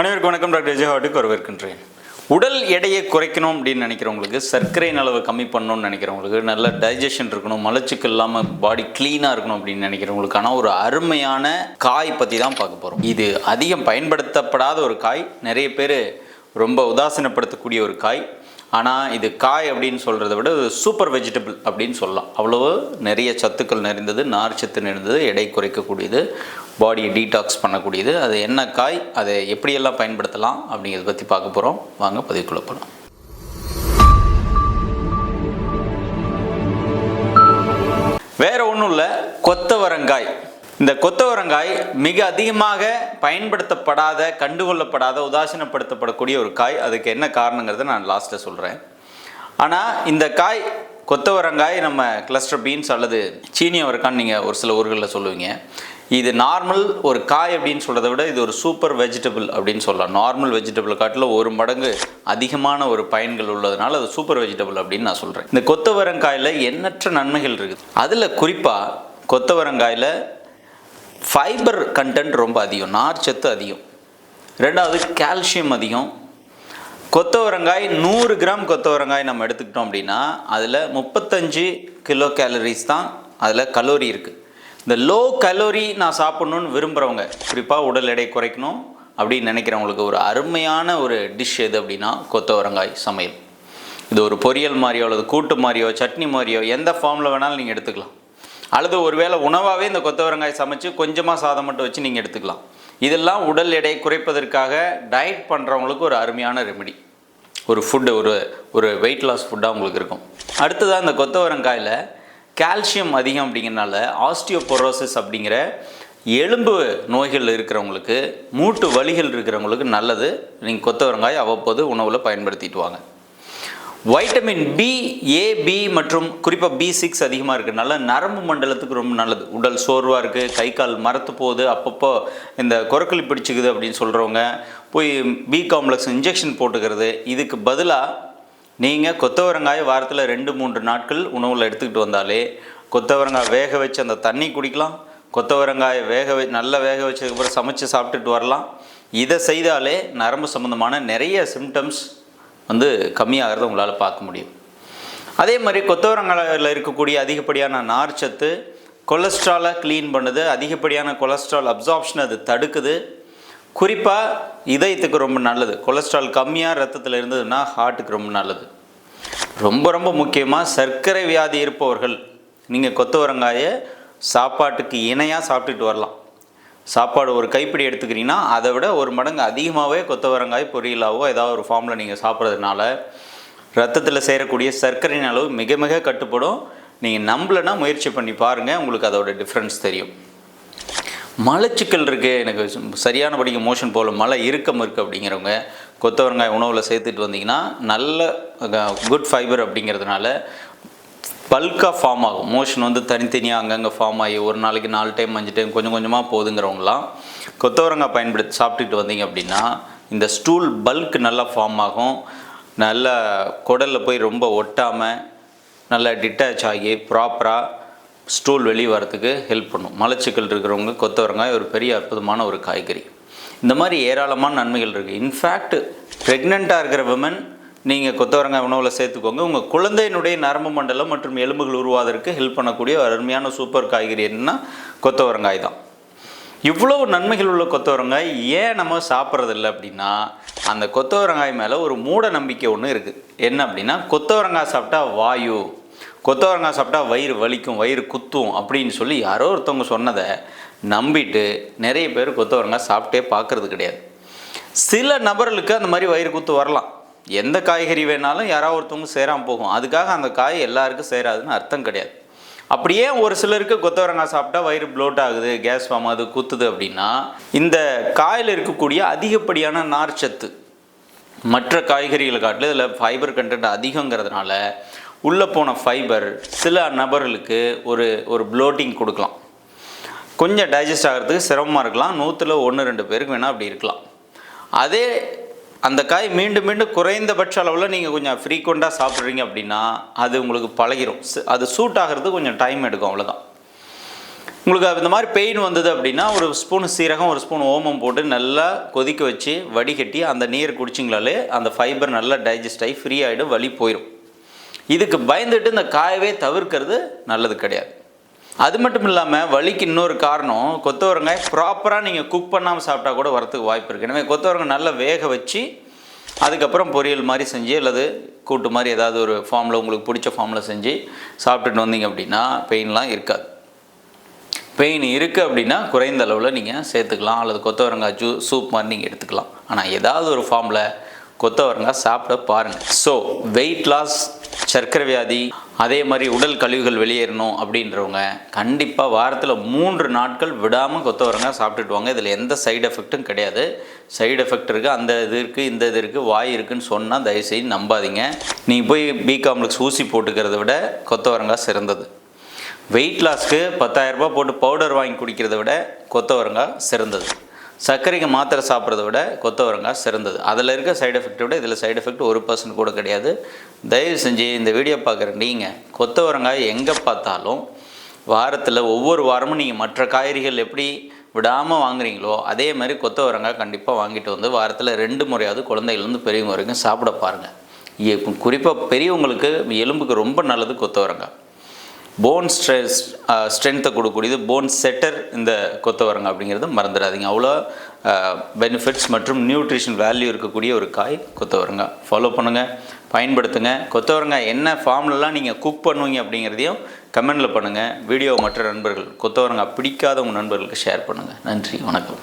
அனைவருக்கும் வணக்கம் டாக்டர் விஜயஹாட்டுக்கு வரவேற்கின்றேன். உடல் எடையை குறைக்கணும் அப்படின்னு நினைக்கிறவங்களுக்கு சர்க்கரையின் அளவை கம்மி பண்ணணும்னு நினைக்கிறவங்களுக்கு நல்ல டைஜஷன் இருக்கணும் மலச்சுக்கு இல்லாமல் பாடி க்ளீனாக இருக்கணும் அப்படின்னு நினைக்கிறவங்களுக்கான ஒரு அருமையான காய் பற்றி தான் பார்க்க போகிறோம் இது அதிகம் பயன்படுத்தப்படாத ஒரு காய் நிறைய பேர் ரொம்ப உதாசீனப்படுத்தக்கூடிய ஒரு காய். ஆனால் இது காய் அப்படின்னு சொல்கிறத விட சூப்பர் வெஜிடபிள் அப்படின்னு சொல்லலாம். அவ்வளவு நிறைய சத்துக்கள் நிறைந்தது நார் சத்து நிறைந்தது எடை குறைக்கக்கூடியது. பாடியை டீடாக்ஸ் பண்ணக்கூடியது. அது என்ன காய் அதை எப்படியெல்லாம் பயன்படுத்தலாம் அப்படிங்கிறத பற்றி பார்க்க போகிறோம் வாங்க பதிவுக்குள்ள போகலாம் வேற ஒன்றும் இல்லை கொத்தவரங்காய். இந்த கொத்தவரங்காய் மிக அதிகமாக பயன்படுத்தப்படாத கண்டுகொள்ளப்படாத உதாசீனப்படுத்தப்படக்கூடிய ஒரு காய். அதுக்கு என்ன காரணங்கிறத நான் லாஸ்ட்டில் சொல்கிறேன் ஆனால் இந்த காய் கொத்தவரங்காய் நம்ம கிளஸ்டர் பீன்ஸ் அல்லது சீனி அவரைக்கான்னு நீங்கள் ஒரு சில ஊர்களில் சொல்லுவீங்க. இது நார்மல் ஒரு காய் அப்படின்னு சொல்கிறத விட இது ஒரு சூப்பர் வெஜிடபிள் அப்படின்னு சொல்லலாம். நார்மல் வெஜிடபிள் காட்டில் ஒரு மடங்கு அதிகமான ஒரு பயன்கள் உள்ளதுனால அது சூப்பர் வெஜிடபிள் அப்படின்னு நான் சொல்கிறேன் இந்த கொத்தவரங்காயில் எண்ணற்ற நன்மைகள் இருக்குது. அதில் குறிப்பாக கொத்தவரங்காயில் ஃபைபர் கண்டென்ட் ரொம்ப அதிகம். நார்ச்சத்து அதிகம். ரெண்டாவது கால்சியம் அதிகம். கொத்தவரங்காய் நூறு கிராம் கொத்தவரங்காய் நம்ம எடுத்துக்கிட்டோம் அப்படின்னா அதில் முப்பத்தஞ்சு கிலோ கேலரிஸ் தான் அதில் கலோரி இருக்குது இந்த லோ கலோரி நான் சாப்பிட்ணுன்னு விரும்புகிறவங்க குறிப்பாக உடல் எடை குறைக்கணும் அப்படின்னு நினைக்கிறவங்களுக்கு ஒரு அருமையான ஒரு டிஷ் எது அப்படின்னா கொத்தவரங்காய் சமையல். இது ஒரு பொரியல் மாதிரியோ அல்லது கூட்டு மாதிரியோ சட்னி மாதிரியோ எந்த ஃபார்மில் வேணாலும் நீங்கள் எடுத்துக்கலாம். அல்லது ஒருவேளை உணவாகவே இந்த கொத்தவரங்காய் சமைச்சு கொஞ்சமாக சாதம் மட்டும் வச்சு நீங்கள் எடுத்துக்கலாம். இதெல்லாம் உடல் எடை குறைப்பதற்காக டயட் பண்ணுறவங்களுக்கு ஒரு அருமையான ரெமெடி ஒரு ஃபுட்டு ஒரு ஒரு வெயிட் லாஸ் ஃபுட்டாக உங்களுக்கு இருக்கும். அடுத்ததாக இந்த கொத்தவரங்காயில் கால்சியம் அதிகம் அப்படிங்கிறனால ஆஸ்டியோபொரோசிஸ் அப்படிங்கிற எலும்பு நோய்கள் இருக்கிறவங்களுக்கு மூட்டு வலிகள் இருக்கிறவங்களுக்கு நல்லது. நீங்கள் கொத்தவரங்காய் அவ்வப்போது உணவில் பயன்படுத்திட்டு வாங்க. வைட்டமின் பி ஏ பி மற்றும் குறிப்பாக பி சிக்ஸ் அதிகமாக இருக்கிறதுனால நரம்பு மண்டலத்துக்கு ரொம்ப நல்லது. உடல் சோர்வாக இருக்குது கை கால் மரத்து போகுது அப்பப்போ இந்த குரக்கலி பிடிச்சிக்குது அப்படின்னு சொல்கிறவங்க போய் பி காம்ப்ளெக்ஸ் இன்ஜெக்ஷன் போட்டுக்கிறது இதுக்கு பதிலாக நீங்கள் கொத்தவரங்காய் வாரத்தில் ரெண்டு மூன்று நாட்கள் உணவில் எடுத்துக்கிட்டு வந்தாலே கொத்தவரங்காய் வேக வச்சு அந்த தண்ணி குடிக்கலாம். கொத்தவரங்காயை வேக வ நல்லா வேக வச்சதுக்கப்புறம் சமைச்சு சாப்பிட்டுட்டு வரலாம். இதை செய்தாலே நரம்பு சம்மந்தமான நிறைய சிம்டம்ஸ் வந்து கம்மியாகிறத உங்களால் பார்க்க முடியும். அதே மாதிரி கொத்தவரங்காயில் இருக்கக்கூடிய அதிகப்படியான நார்ச்சத்து கொலஸ்ட்ராலை க்ளீன் பண்ணுது. அதிகப்படியான கொலஸ்ட்ரால் அப்சார்ப்ஷன் அது தடுக்குது. குறிப்பாக இதயத்துக்கு ரொம்ப நல்லது. கொலஸ்ட்ரால் கம்மியாக ரத்தத்தில் இருந்ததுன்னா ஹார்ட்டுக்கு ரொம்ப நல்லது. ரொம்ப ரொம்ப முக்கியமாக சர்க்கரை வியாதி இருப்பவர்கள் நீங்கள் கொத்தவரங்காயை சாப்பாட்டுக்கு இணையாக சாப்பிட்டுட்டு வரலாம். சாப்பாடு ஒரு கைப்பிடி எடுத்துக்கிறீங்கன்னா அதை விட ஒரு மடங்கு அதிகமாகவே கொத்தவரங்காய் பொரியலாவோ ஏதாவது ஒரு ஃபார்மில் நீங்கள் சாப்பிட்றதுனால ரத்தத்தில் சேரக்கூடிய சர்க்கரையின் அளவு மிக மிக கட்டுப்படும். நீங்கள் நம்பலைன்னா முயற்சி பண்ணி பாருங்கள் உங்களுக்கு அதோட டிஃப்ரென்ஸ் தெரியும். மலச்சிக்கல் இருக்குது எனக்கு சரியானபடிக்கு மோஷன் போகல. மலை இறுக்கம் இருக்குது அப்படிங்கிறவங்க கொத்தவரங்காய் உணவில் சேர்த்துட்டு வந்தீங்கன்னா நல்ல குட் ஃபைபர் அப்படிங்கிறதுனால பல்காக ஃபார்ம் ஆகும். மோஷன் வந்து தனித்தனியாக அங்கங்கே ஃபார்ம் ஆகி ஒரு நாளைக்கு நாலு டைம் அஞ்சு டைம் கொஞ்சம் கொஞ்சமாக போகுதுங்கிறவங்களாம் கொத்தவரங்காய் பயன்படுத்தி சாப்பிட்டுட்டு வந்தீங்க அப்படின்னா இந்த ஸ்டூல் பல்க் நல்லா ஃபார்ம் ஆகும். நல்லா குடலில் போய் ரொம்ப ஒட்டாமல் நல்லா டிட்டாச் ஆகி ப்ராப்பராக ஸ்டூல் வெளியே வரத்துக்கு ஹெல்ப் பண்ணும். மலச்சிக்கல் இருக்கிறவங்க கொத்தவரங்காய் ஒரு பெரிய அற்புதமான ஒரு காய்கறி. இந்த மாதிரி ஏராளமான நன்மைகள் இருக்குது இன்ஃபேக்ட் ப்ரெக்னெண்ட்டாக இருக்கிற விமன் நீங்கள் கொத்தவரங்காய் உணவில் சேர்த்துக்கோங்க. உங்கள் குழந்தையினுடைய நரம்பு மண்டலம் மற்றும் எலும்புகள் உருவாதற்கு ஹெல்ப் பண்ணக்கூடிய ஒரு அருமையான சூப்பர் காய்கறி என்னென்னா கொத்தவரங்காய் தான். இவ்வளோ நன்மைகள் உள்ள கொத்தவரங்காய் ஏன் நம்ம சாப்பிட்றதில்ல அப்படின்னா அந்த கொத்தவரங்காய் மேலே ஒரு மூட நம்பிக்கை ஒன்று இருக்குது என்ன அப்படின்னா கொத்தவரங்காய் சாப்பிட்டா வாயு கொத்தவரங்காய் சாப்பிட்டா வயிறு வலிக்கும் வயிறு குத்தும் அப்படின்னு சொல்லி யாரோ ஒருத்தவங்க சொன்னதை நம்பிட்டு நிறைய பேர் கொத்தவரங்காய் சாப்பிட்டே பார்க்கறது கிடையாது. சில நபர்களுக்கு அந்த மாதிரி வயிறு குத்து வரலாம். எந்த காய்கறி வேணாலும் யாராவது ஒருத்தவங்க சேராமல் போகும். அதுக்காக அந்த காய் எல்லாருக்கும் சேராதுன்னு அர்த்தம் கிடையாது. அப்படியே ஒரு சிலருக்கு கொத்தவரங்காய் சாப்பிட்டா வயிறு ப்ளோட் ஆகுது கேஸ் ஃபார்ம் ஆகுது குத்துது அப்படின்னா இந்த காயில் இருக்கக்கூடிய அதிகப்படியான நார்ச்சத்து மற்ற காய்கறிகளை காட்டிலும் இதில் ஃபைபர் கண்டென்ட் அதிகங்கிறதுனால உள்ளே போன ஃபைபர் சில நபர்களுக்கு ஒரு ஒரு ப்ளோட்டிங் கொடுக்கலாம். கொஞ்சம் டைஜஸ்ட் ஆகிறதுக்கு சிரமமாக இருக்கலாம். நூற்றில் ஒன்று ரெண்டு பேருக்கு வேணால் அப்படி இருக்கலாம். அதே அந்த காய் மீண்டும் மீண்டும் குறைந்தபட்ச அளவில் நீங்கள் கொஞ்சம் ஃப்ரீக்வெண்ட்டாக சாப்பிட்றீங்க அப்படின்னா அது உங்களுக்கு பழகிரும். அது சூட் ஆகிறது கொஞ்சம் டைம் எடுக்கும் அவ்வளோதான் உங்களுக்கு இந்த மாதிரி பெயின் வந்தது அப்படின்னா ஒரு ஸ்பூன் சீரகம் ஒரு ஸ்பூன் ஓமம் போட்டு நல்லா கொதிக்க வச்சு வடிகட்டி அந்த நீர் குடிச்சிங்களாலே அந்த ஃபைபர் நல்லா டைஜஸ்ட் ஆகி ஃப்ரீ ஆகிடும் வலி போயிடும் இதுக்கு பயந்துட்டு இந்த காயவே தவிர்க்கிறது நல்லது கிடையாது. அது மட்டும் இல்லாமல் வலிக்கு இன்னொரு காரணம் கொத்தவரங்காய் ப்ராப்பராக நீங்கள் குக் பண்ணாமல் சாப்பிட்டா கூட வரத்துக்கு வாய்ப்பு இருக்குது எனவே கொத்தவரங்காய் நல்லா வேக வச்சு அதுக்கப்புறம் பொரியல் மாதிரி செஞ்சு அல்லது கூட்டு மாதிரி ஏதாவது ஒரு ஃபார்மில் உங்களுக்கு பிடிச்ச ஃபார்மில் செஞ்சு சாப்பிட்டுட்டு வந்தீங்க அப்படின்னா பெயின்லாம் இருக்காது. பெயின் இருக்குது அப்படின்னா குறைந்த அளவில் நீங்கள் சேர்த்துக்கலாம் அல்லது கொத்தவரங்காய் ஜூ சூப் மாதிரி நீங்கள் எடுத்துக்கலாம். ஆனால் ஏதாவது ஒரு ஃபார்மில் கொத்தவரங்காய் சாப்பிட பாருங்கள் ஸோ வெயிட் லாஸ் சர்க்கரை வியாதி அதே மாதிரி உடல் கழிவுகள் வெளியேறணும் அப்படின்றவங்க கண்டிப்பாக வாரத்தில் மூன்று நாட்கள் விடாமல் கொத்தவரங்காய் சாப்பிட்டுட்டு வாங்க. இதில் எந்த சைடு எஃபெக்ட்டும் கிடையாது. சைடு எஃபெக்ட் இருக்குது அந்த இது இருக்குது இந்த இது இருக்குது வாய் இருக்குன்னு சொன்னால் தயவுசெய்து நம்பாதீங்க. நீங்கள் போய் பி காம்ப்ளெக்ஸ் ஊசி போட்டுக்கிறத விட கொத்தவரங்காய் சிறந்தது. வெயிட் லாஸ்க்கு பத்தாயிரரூபா போட்டு பவுடர் வாங்கி குடிக்கிறத விட கொத்தவரங்காய் சிறந்தது. சர்க்கரைக்கு மாத்திரை சாப்பிட்றத விட கொத்தவரங்காய் சிறந்தது. அதில் இருக்க சைடு எஃபெக்ட்டை விட இதில் சைடு எஃபெக்ட் ஒரு பர்சன்ட் கூட கிடையாது. தயவு செஞ்சு இந்த வீடியோ பார்க்குற நீங்கள் கொத்தவரங்காய் எங்கே பார்த்தாலும் வாரத்தில் ஒவ்வொரு வாரமும் நீங்கள் மற்ற காய்கறிகள் எப்படி விடாமல் வாங்குறீங்களோ அதே மாதிரி கொத்தவரங்காய் கண்டிப்பாக வாங்கிட்டு வந்து வாரத்தில் ரெண்டு முறையாவது குழந்தைகள்லேருந்து பெரியவங்க வரைக்கும் சாப்பிட பாருங்கள் குறிப்பாக பெரியவங்களுக்கு எலும்புக்கு ரொம்ப நல்லது கொத்தவரங்காய் போன் ஸ்ட்ரெஸ் ஸ்ட்ரென்த்தை கொடுக்கக்கூடியது போன் செட்டர் இந்த கொத்தவரங்க அப்படிங்கிறது மறந்துடாதீங்க. அவ்வளோ uh, பெனிஃபிட்ஸ் மற்றும் நியூட்ரிஷன் வேல்யூ இருக்கக்கூடிய ஒரு காய் கொத்தவரங்காய் ஃபாலோ பண்ணுங்கள் பயன்படுத்துங்க. கொத்தவரங்காய் என்ன ஃபார்ம்லலாம் நீங்கள் குக் பண்ணுவீங்க அப்படிங்கிறதையும் கமெண்டில் பண்ணுங்கள் வீடியோ மற்ற நண்பர்கள் கொத்தவரங்காய் பிடிக்காத உங்கள் நண்பர்களுக்கு ஷேர் பண்ணுங்கள் நன்றி வணக்கம்.